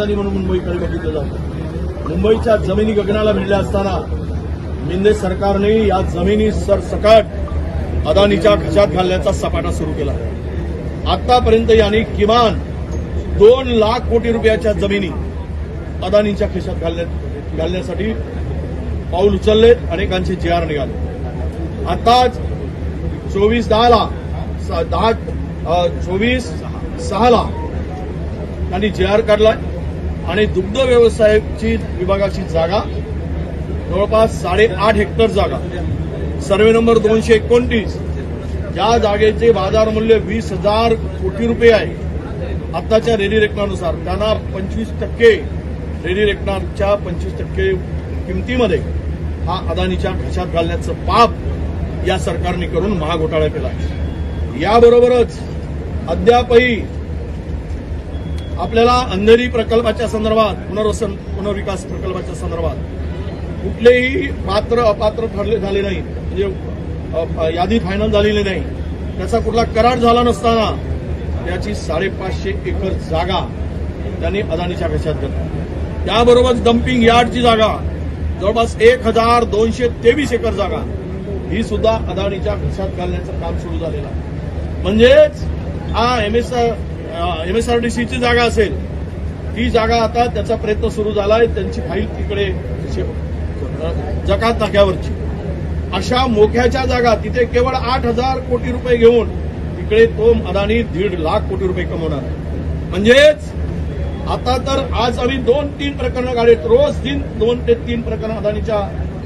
राजधानी म्हणून मुंबईकडे बघितलं जातं. मुंबईच्या जमिनी गगनाला भिडल्या असताना मिंदे सरकारने या जमिनी सरसकट अदानीच्या खिशात घालण्याचा सपाटा सुरू केला. आतापर्यंत यांनी किमान दोन लाख कोटी रुपयाच्या जमिनी अदानीच्या खिशात घालण्यात घालण्यासाठी पाऊल उचलले अनेकांचे जे आर निघाले आताच चोवीस दहाला दहा चोवीस सहाला त्यांनी जे आर काढलाय. आणि दुग्ध व्यवसायाची विभागाची जागा जवळपास साडेआठ हेक्टर जागा. सर्वे नंबर दोनशे एकोणतीस. या जागेचे बाजार मूल्य वीस हजार कोटी रुपये आहे. आताच्या रेडी रेकनानुसार त्यांना पंचवीस टक्के रेडी रेकनाच्या पंचवीस टक्के किमतीमध्ये हा अदानीच्या घशात घालण्याचं पाप या सरकारने करून महाघोटाळा केला आहे. याबरोबरच अद्यापही आपल्याला अंधेरी प्रकल्पाच्या संदर्भात पुनर्वसन पुनर्विकास प्रकल्पाच्या संदर्भात कुठलेही पात्र अपात्र ठरले झाले नाही. म्हणजे यादी फायनल झालेली नाही. त्याचा कुठला करार झाला नसताना त्याची साडेपाचशे एकर जागा त्यांनी अदानीच्या कशात घेतली. त्याबरोबर डम्पिंग यार्डची जागा जवळपास एक हजार दोनशे तेवीस एकर जागा ही सुद्धा अदानीच्या खिशात घालण्याचं काम सुरू झालेलं आहे. म्हणजेच हा M S M S R D सीची जागा असेल ती जागा आता त्याचा प्रयत्न सुरू झालाय त्यांची फाईल तिकडे शे- जकात नाक्यावरची. अशा मोक्याच्या जागा तिथे केवळ आठ हजार कोटी रुपये घेऊन तिकडे तो अदानी दीड लाख कोटी रुपये कमवणार म्हणजेच आता तर आज आम्ही दोन तीन प्रकरणं काढत. रोज दिन दोन ते तीन प्रकरण अदानीच्या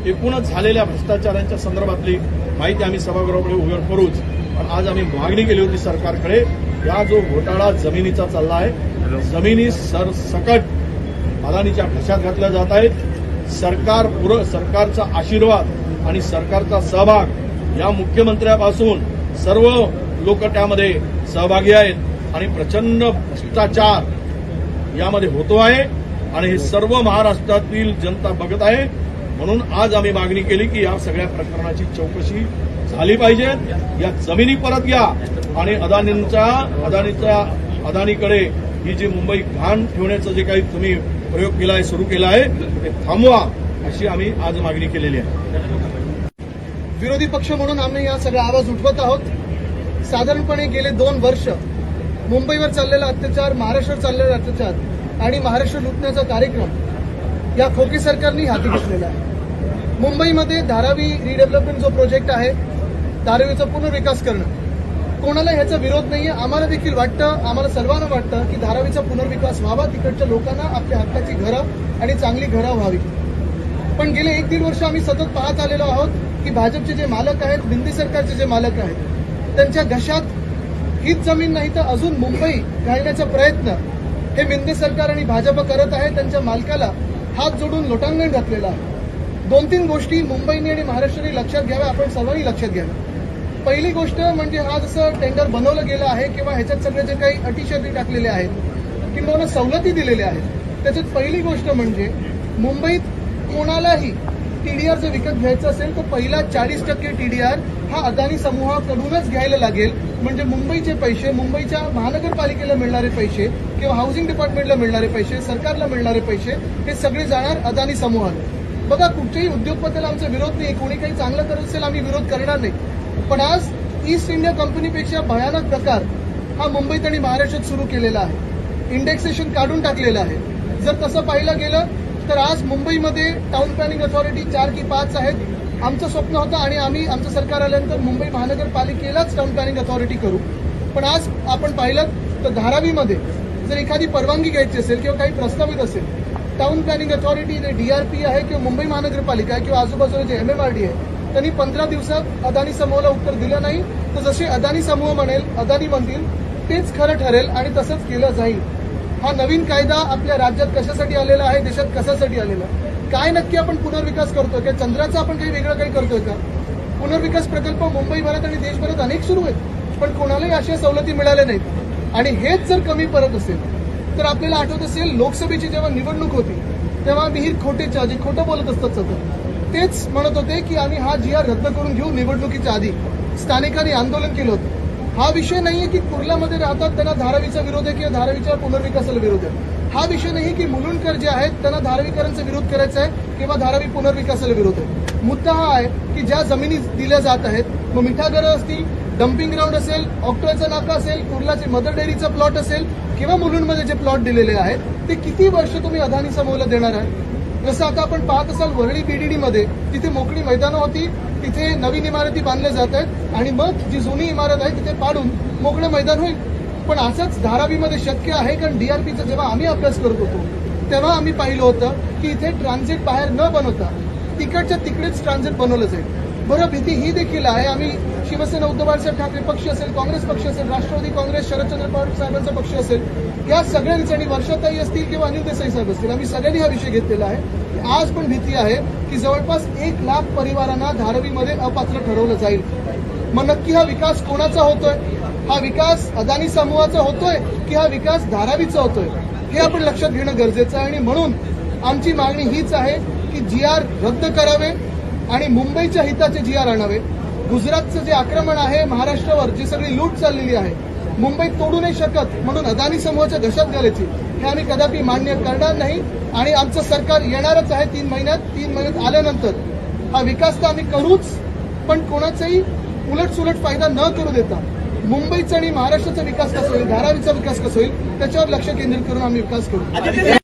एकूणच झालेल्या भ्रष्टाचारांच्या संदर्भातली माहिती आम्ही सभागृहापुढे उघड करूच. पण आज आम्ही मागणी केली होती सरकारकडे या जो घोटाळा जमिनीचा चालला आहे जमिनी सरसकट अदानीच्या खशात घातल्या जात आहेत. सरकार पुर सरकारचा आशीर्वाद आणि सरकारचा सहभाग या मुख्यमंत्र्यापासून सर्व लोक त्यामध्ये सहभागी आहेत आणि प्रचंड भ्रष्टाचार यामध्ये होतो आहे आणि हे सर्व महाराष्ट्रातील जनता बघत आहे. म्हणून आज आम्ही मागणी केली की या सगळ्या प्रकरणाची चौकशी झाली पाहिजेत या जमिनी परत घ्या. आणि अदानींच्या अदानीच्या अदानीकडे ही जी मुंबई घाण ठेवण्याचं जे काही तुम्ही प्रयोग केला आहे सुरू केला आहे ते थांबवा अशी आम्ही आज मागणी केलेली आहे. विरोधी पक्ष म्हणून आम्ही या सगळा आवाज उठवत आहोत. साधारणपणे गेले दोन वर्ष मुंबईवर चाललेला अत्याचार महाराष्ट्रावर चाललेला अत्याचार आणि महाराष्ट्र लुटण्याचा कार्यक्रम या खोके सरकारने हाती घेतलेला आहे. मुंबईमध्ये धारावी रिडेव्हलपमेंट जो प्रोजेक्ट आहे धारावीचा पुनर्विकास करणं. कोणाला ह्याचा विरोध नाहीये. आम्हाला देखील वाटतं आम्हाला सर्वांना वाटतं की धारावीचा पुनर्विकास व्हावा. तिकडच्या लोकांना आपल्या हक्काची घरं आणि चांगली घरं व्हावी. पण गेले एक दीड वर्ष आम्ही सतत पाहत आलेलो आहोत की भाजपचे जे मालक आहेत दिल्ली सरकारचे जे मालक आहेत त्यांच्या घशात हीच जमीन नाही तर अजून मुंबई घालण्याचा प्रयत्न हे मिंदे सरकार आणि भाजप करत आहे. त्यांच्या मालकाला हात जोडून लोटांगण घातलेलं आहे. दोन तीन गोष्टी मुंबईने आणि महाराष्ट्राने लक्षात घ्याव्या. आपण सर्वांनी लक्षात घ्याव्या. पहिली गोष्ट म्हणजे हा जसं टेंडर बनवलं गेलं आहे किंवा ह्याच्यात सगळे जे काही अटी टाकलेले आहेत किंवा सवलती दिलेल्या आहेत त्याच्यात पहिली गोष्ट म्हणजे मुंबईत कोणालाही टीडीआर जर विकत घ्यायचं असेल तर पहिला चाळीस टक्के टीडीआर हा अदानी समूहाकडूनच घ्यायला लागेल. म्हणजे मुंबईचे पैसे मुंबईच्या महानगरपालिकेला मिळणारे पैसे किंवा हाऊसिंग डिपार्टमेंटला मिळणारे पैसे सरकारला मिळणारे पैसे हे सगळे जाणार अदानी समूहाला बघा कुठच्याही उद्योगपतीला आमचा विरोध नाही कोणी काही चांगलं करत असेल आम्ही विरोध करणार नाही. पण आज ईस्ट इंडिया कंपनीपेक्षा भयानक प्रकार हा मुंबईत आणि महाराष्ट्रात सुरू केलेला आहे. इंडेक्सेशन काढून टाकलेलं आहे. जर तसं पाहिलं गेलं तर आज मुंबईमध्ये टाउन प्लॅनिंग अथॉरिटी चार की पाच आहेत. आमचं स्वप्न होतं आणि आम्ही आमचं सरकार आल्यानंतर मुंबई महानगरपालिकेलाच टाउन प्लॅनिंग अथॉरिटी करू. पण आज आपण पाहिलं तर धारावीमध्ये जर एखादी परवानगी घ्यायची असेल किंवा काही प्रस्तावित असेल टाउन प्लॅनिंग अथॉरिटी जे डीआरपी आहे किंवा मुंबई महानगरपालिका आहे किंवा आजूबाजूला जे एमएमआरडी आहे त्यांनी पंधरा दिवसात अदानी समूहाला उत्तर दिलं नाही. तर जसे अदानी समूह म्हणेल अदानी म्हणतील तेच खरं ठरेल आणि तसंच केलं जाईल. हा नवीन कायदा आपल्या राज्यात कशासाठी आलेला आहे देशात कशासाठी आलेला काय नक्की आपण पुनर्विकास करतोय? का चंद्राचा आपण काही वेगळं काही करतोय का? पुनर्विकास प्रकल्प मुंबईभरात आणि देशभरात अनेक सुरू आहेत. पण कोणालाही अशा सवलती मिळाल्या नाहीत. आणि हेच जर कमी पडत असेल तर आपल्याला आठवत असेल लोकसभेची जेव्हा निवडणूक होती तेव्हा विहीर खोटेच्या जे खोटं बोलत असतात सतत तेच म्हणत होते की आम्ही हा जी आर रद्द करून घेऊ निवडणुकीच्या आधी. स्थानिकांनी आंदोलन केलं होतं. हा विषय नाहीये की कुर्ल्यामध्ये राहतात त्यांना धारावीचा विरोध आहे किंवा धारावीच्या पुनर्विकासाला विरोध आहे. हा विषय नाही की मुलुंडकर जे आहेत त्यांना धारावीकरांचा विरोध करायचा आहे किंवा धारावी पुनर्विकासाला विरोध आहे. मुद्दा हा आहे की ज्या जमिनी दिल्या जात आहेत मग मिठागरं असतील डम्पिंग ग्राउंड असेल ऑक्टोचा नाका असेल कुर्लाचे मदर डेअरीचा प्लॉट असेल किंवा मुलुंडमध्ये जे प्लॉट दिलेले आहेत ते किती वर्ष तुम्ही अदानी समूहाला देणार आहे? जसं आता आपण पाहत असाल वरळी बीडीडी मध्ये तिथे मोकळी मैदानं होती तिथे नवीन इमारती बांधल्या जात आहेत आणि मग जी जुनी इमारत आहे तिथे पाडून मोकळं मैदान होईल. पण असंच धारावीमध्ये शक्य आहे कारण डीआरपीचा जेव्हा आम्ही अभ्यास करत होतो तेव्हा आम्ही पाहिलं होतं की इथे ट्रान्झिट बाहेर न बनवता तिकडच्या तिकडेच ट्रान्झिट बनवलं जाईल. बरं भीती ही देखील आहे. आम्ही शिवसेना उद्धव बाळासाहेब ठाकरे पक्ष असेल काँग्रेस पक्ष असेल राष्ट्रवादी काँग्रेस शरदचंद्र पवार साहेबांचा पक्ष असेल या सगळ्यांनी आणि वर्षाताई असतील किंवा अनिल देसाई साहेब असतील आम्ही सगळ्यांनी हा विषय घेतलेला आहे. आज पण भीती आहे की जवळपास एक लाख परिवारांना धारावीमध्ये अपात्र ठरवलं जाईल. मग नक्की हा विकास कोणाचा होतोय? हा विकास अदानी समूहाचा होतोय की हा विकास धारावीचा होतोय? हे आपण लक्षात घेणं गरजेचं आहे आणि म्हणून आमची मागणी हीच आहे की जी आर रद्द करावे आणि मुंबईच्या हिताचे जिया आर आणावे. गुजरातचं जे आक्रमण आहे महाराष्ट्रावर जी सगळी लूट चाललेली आहे मुंबईत तोडू नाही शकत म्हणून अदानी समूहाच्या घशात घालायची हे आम्ही कदापि मान्य करणार नाही आणि आमचं सरकार येणारच आहे तीन महिन्यात. तीन महिन्यात आल्यानंतर. हा विकास तर आम्ही करूच पण कोणाचाही उलटसुलट फायदा न करू देता. मुंबईचा आणि महाराष्ट्राचा विकास कसा होईल धारावीचा विकास कसा होईल त्याच्यावर लक्ष केंद्रित करून आम्ही विकास करू.